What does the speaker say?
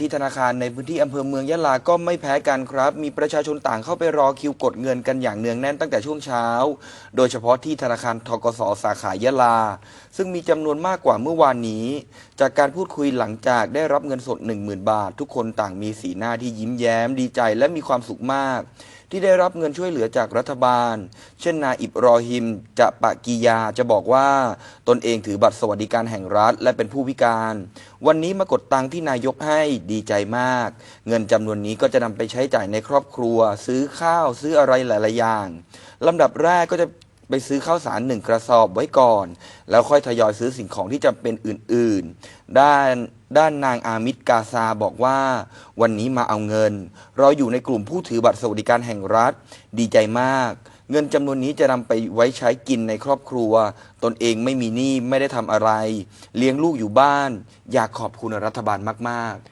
ที่ธนาคารในพื้นที่อำเภอเมืองยะลาก็ไม่แพ้กันครับ มีประชาชนต่างเข้าไปรอคิวกดเงินกันอย่างเนืองแน่นตั้งแต่ช่วงเช้า โดยเฉพาะที่ธนาคารทกสสาขายะลา ซึ่งมีจำนวนมากกว่าเมื่อวานนี้ จากการพูดคุยหลังจากได้รับเงินสด 10,000 บาท ทุกคนต่างมีสีหน้าที่ยิ้มแย้มดีใจและมีความสุขมากที่ได้รับเงินช่วยเหลือจากรัฐบาล เช่นนายอิบรอฮิม จะปะกียาจะบอกว่า ตนเองถือบัตรสวัสดิการแห่งรัฐ และเป็นผู้พิการ วันนี้มากดตังค์ที่นายกให้ดีใจมาก เงินจำนวนนี้ก็จะนำไปใช้จ่ายในครอบครัว ซื้อข้าวซื้ออะไรหลาย ๆ อย่างลำดับแรกก็จะ ไปซื้อข้าวสารหนึ่งกระสอบไว้ก่อน แล้วค่อยทยอยซื้อสิ่งของที่จำเป็นอื่นๆ ด้านด้านนางอามิดกาซาบอกว่า วันนี้มาเอาเงิน เราอยู่ในกลุ่มผู้ถือบัตรสวัสดิการแห่งรัฐ ดีใจมาก เงินจำนวนนี้จะนำไปไว้ใช้กินในครอบครัว ตนเองไม่มีหนี้ไม่ได้ทำอะไร เลี้ยงลูกอยู่บ้าน อยากขอบคุณรัฐบาลมากๆ